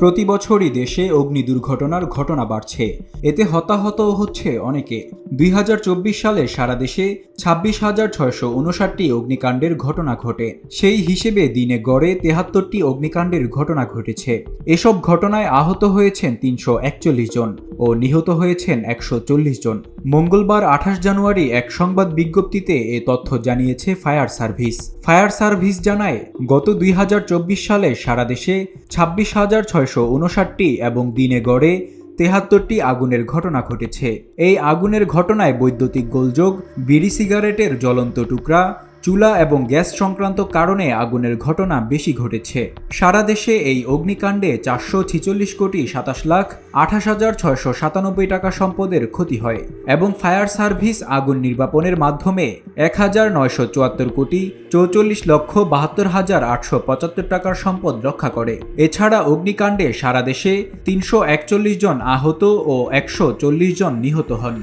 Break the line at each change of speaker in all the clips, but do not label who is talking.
প্রতি বছরই দেশে অগ্নি দুর্ঘটনার ঘটনা বাড়ছে। এতে হতাহত হচ্ছে অনেকে। দুই হাজার চব্বিশ সালে সারা দেশে ছাব্বিশ হাজার ছয়শো উনষাটটি অগ্নিকাণ্ডের ঘটনা ঘটে। সেই হিসেবে দিনে গড়ে তেহাত্তরটি অগ্নিকাণ্ডের ঘটনা ঘটেছে। এসব ঘটনায় আহত হয়েছেন তিনশো একচল্লিশ জন ও নিহত হয়েছেন একশো চল্লিশ জন। মঙ্গলবার আঠাশ জানুয়ারি এক সংবাদ বিজ্ঞপ্তিতে এ তথ্য জানিয়েছে ফায়ার সার্ভিস। ফায়ার সার্ভিস জানায়, গত দুই হাজার চব্বিশ সালে সারা দেশে ছাব্বিশ হাজার ছয়শো উনষাটটি এবং দিনে গড়ে তেহাত্তরটি আগুনের ঘটনা ঘটেছে। এই আগুনের ঘটনায় বৈদ্যুতিক গোলযোগ, বিড়ি সিগারেটের জ্বলন্ত টুকরা চুলা এবং গ্যাস সংক্রান্ত কারণে আগুনের ঘটনা বেশি ঘটেছে। সারা দেশে এই অগ্নিকাণ্ডে চারশো ছিচল্লিশ কোটি সাতাশ লাখ আঠাশ হাজার ছয়শো সাতানব্বই টাকা সম্পদের ক্ষতি হয় এবং ফায়ার সার্ভিস আগুন নির্বাপনের মাধ্যমে এক হাজার নয়শো চুয়াত্তর কোটি চৌচল্লিশ লক্ষ বাহাত্তর হাজার আটশো পঁচাত্তর টাকার সম্পদ রক্ষা করে। এছাড়া অগ্নিকাণ্ডে সারা দেশে তিনশো একচল্লিশ জন আহত ও একশো চল্লিশ জন নিহত হন।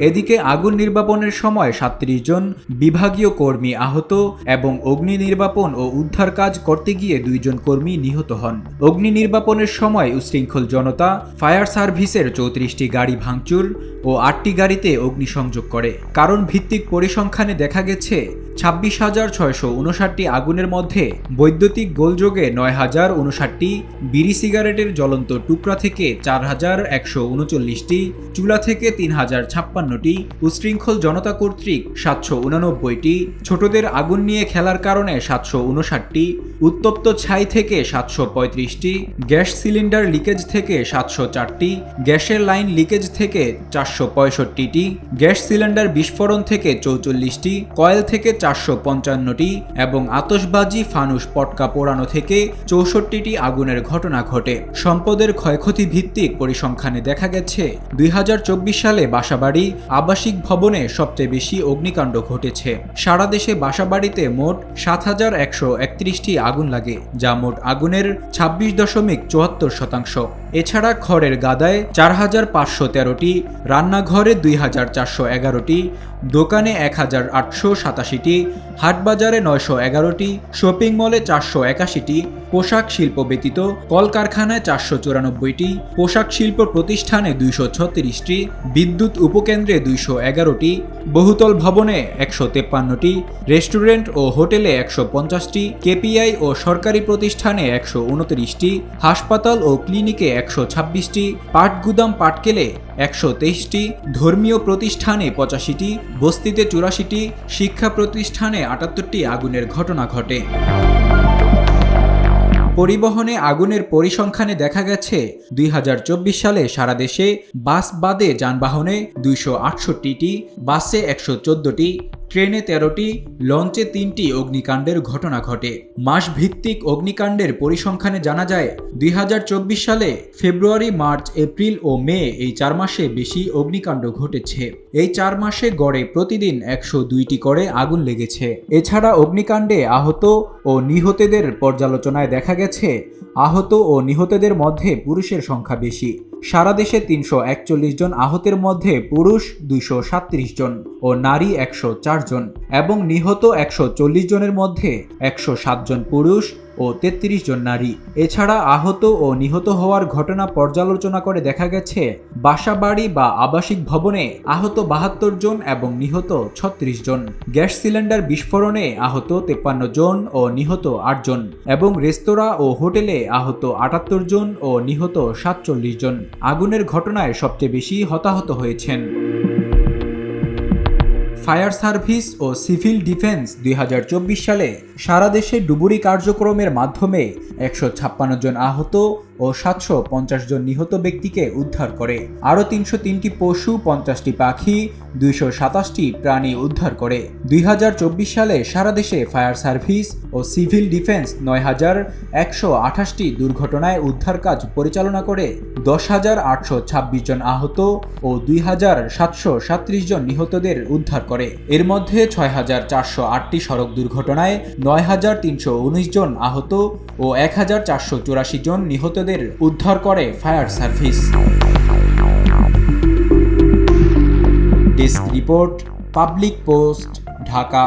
এদিকে আগুন নির্বাপনের সময় সাত্রিশ জন বিভাগীয় কর্মী আহত এবং অগ্নি নির্বাপন ও উদ্ধার কাজ করতে গিয়ে দুইজন কর্মী নিহত হন। অগ্নি নির্বাপনের সময় উশৃঙ্খল জনতা, ফায়ার সার্ভিসের চৌত্রিশটি গাড়ি ভাঙচুর ও আটটি গাড়িতে অগ্নিসংযোগ করে। কারণ ভিত্তিক পরিসংখ্যানে দেখা গেছে ছাব্বিশ হাজার ছয়শো উনষাটটি আগুনের মধ্যে বৈদ্যুতিক গোলযোগে নয় হাজার উনষাটটি বিড়ি সিগারেটের জ্বলন্ত টুকরা থেকে চার হাজার একশো উনচল্লিশটি, চুলা থেকে তিন হাজার ছাপ্পান্নটি, উশৃঙ্খল জনতা কর্তৃক সাতশো উনানব্বইটি, ছোটদের আগুন নিয়ে খেলার কারণে সাতশো উনষাটটি, উত্তপ্ত ছাই থেকে সাতশো পঁয়ত্রিশটি, গ্যাস সিলিন্ডার লিকেজ থেকে সাতশো চারটি, গ্যাসের লাইন লিকেজ থেকে চারশো পঁয়ষট্টিটি, গ্যাস সিলিন্ডার বিস্ফোরণ থেকে চৌচল্লিশটি, কয়েল থেকে চারশো পঞ্চান্নটি এবং আতসবাজি ফানুস পটকা পোড়ানো থেকে চৌষট্টিটি আগুনের ঘটনা ঘটে। সম্পদের ক্ষয়ক্ষতি ভিত্তিক পরিসংখ্যানে দেখা গেছে, দুই হাজার চব্বিশ সালে বাসাবাড়ি আবাসিক ভবনে সবচেয়ে বেশি অগ্নিকাণ্ড ঘটেছে। সারা দেশে বাসাবাড়িতে মোট সাত হাজার একশো একত্রিশটি আগুন লাগে, যা মোট আগুনের ছাব্বিশ দশমিক চুয়াত্তর শতাংশ। এছাড়া খড়ের গাদায় চার হাজার পাঁচশো তেরোটি, রান্নাঘরে দুই হাজার চারশো এগারোটি দোকানে এক হাজার আটশো সাতাশিটি, হাটবাজারে নয়শো এগারোটি, শপিং মলে চারশো একাশিটি, পোশাক শিল্প ব্যতীত কলকারখানায় চারশো চুরানব্বইটি, পোশাক শিল্প প্রতিষ্ঠানে দুইশো ছত্রিশটি, বিদ্যুৎ উপকেন্দ্রে দুইশো এগারোটি, বহুতল ভবনে একশো তেপ্পান্নটি, রেস্টুরেন্ট ও হোটেলে একশো পঞ্চাশটি, কেপিআই ও সরকারি প্রতিষ্ঠানে একশো উনত্রিশটি, হাসপাতাল ও ক্লিনিকে একশো ছাব্বিশটি, পাটগুদাম পাটকেলে একশো তেইশটি, ধর্মীয় প্রতিষ্ঠানে পঁচাশিটি বস্তিতে চুরাশিটি শিক্ষা প্রতিষ্ঠানে আটাত্তরটি আগুনের ঘটনা ঘটে। পরিবহনে আগুনের পরিসংখ্যানে দেখা গেছে, দুই হাজার চব্বিশ সালে সারা দেশে বাস বাদে যানবাহনে দুইশো আটষট্টিটি, বাসে একশো চোদ্দটি ট্রেনে তেরোটি, লঞ্চে তিনটি অগ্নিকাণ্ডের ঘটনা ঘটে। মাস ভিত্তিক অগ্নিকাণ্ডের পরিসংখ্যানে জানা যায়, দুই হাজার চব্বিশ সালে ফেব্রুয়ারি, মার্চ, এপ্রিল ও মে এই চার মাসে বেশি অগ্নিকাণ্ড ঘটেছে। এই চার মাসে গড়ে প্রতিদিন একশো দুইটি করে আগুন লেগেছে। এছাড়া অগ্নিকাণ্ডে আহত ও নিহতদের পর্যালোচনায় দেখা গেছে, আহত ও নিহতদের মধ্যে পুরুষের সংখ্যা বেশি। সারা দেশে তিনশো একচল্লিশ জন আহতের মধ্যে পুরুষ দুইশো সাত্রিশ জন ও নারী একশো চার জন এবং নিহত একশো চল্লিশ জনের মধ্যে একশো সাত জন পুরুষ ও তেত্রিশ জন নারী। এছাড়া আহত ও নিহত হওয়ার ঘটনা পর্যালোচনা করে দেখা গেছে বাসা বাড়ি বা আবাসিক ভবনে আহত বাহাত্তর জন এবং নিহত ছত্রিশ জন। গ্যাস সিলিন্ডার বিস্ফোরণে আহত তেপ্পান্ন জন ও নিহত আট জন এবং রেস্তোরাঁ ও হোটেলে আহত আটাত্তর জন ও নিহত সাতচল্লিশ জন। আগুনের ঘটনায় সবচেয়ে বেশি হতাহত হয়েছেন। ফায়ার সার্ভিস ও সিভিল ডিফেন্স দুই হাজার চব্বিশ সালে সারা দেশে ডুবুরি কার্যক্রমের মাধ্যমে একশো ছাপ্পান্ন জন আহত ও সাতশো পঞ্চাশ জন নিহত ব্যক্তিকে উদ্ধার করে। আরও তিনশো তিনটি পশু, পঞ্চাশটি পাখি, দুইশো সাতাশটি প্রাণী উদ্ধার করে। দুই হাজার চব্বিশ সালে সারা দেশে ফায়ার সার্ভিস ও সিভিল ডিফেন্স নয় হাজার একশো আঠাশটি দুর্ঘটনায় উদ্ধার কাজ পরিচালনা করে দশ হাজার আটশো ছাব্বিশ জন আহত ও দুই হাজার সাতশো সাত্রিশ জন নিহতদের উদ্ধার করে। এর মধ্যে ছয় হাজার চারশো আটটি সড়ক দুর্ঘটনায় নয় হাজার তিনশো উনিশ জন আহত ও এক হাজার চারশো চুরাশি জন নিহতদের উদ্ধার করে fire service. Desk report, public post, Dhaka.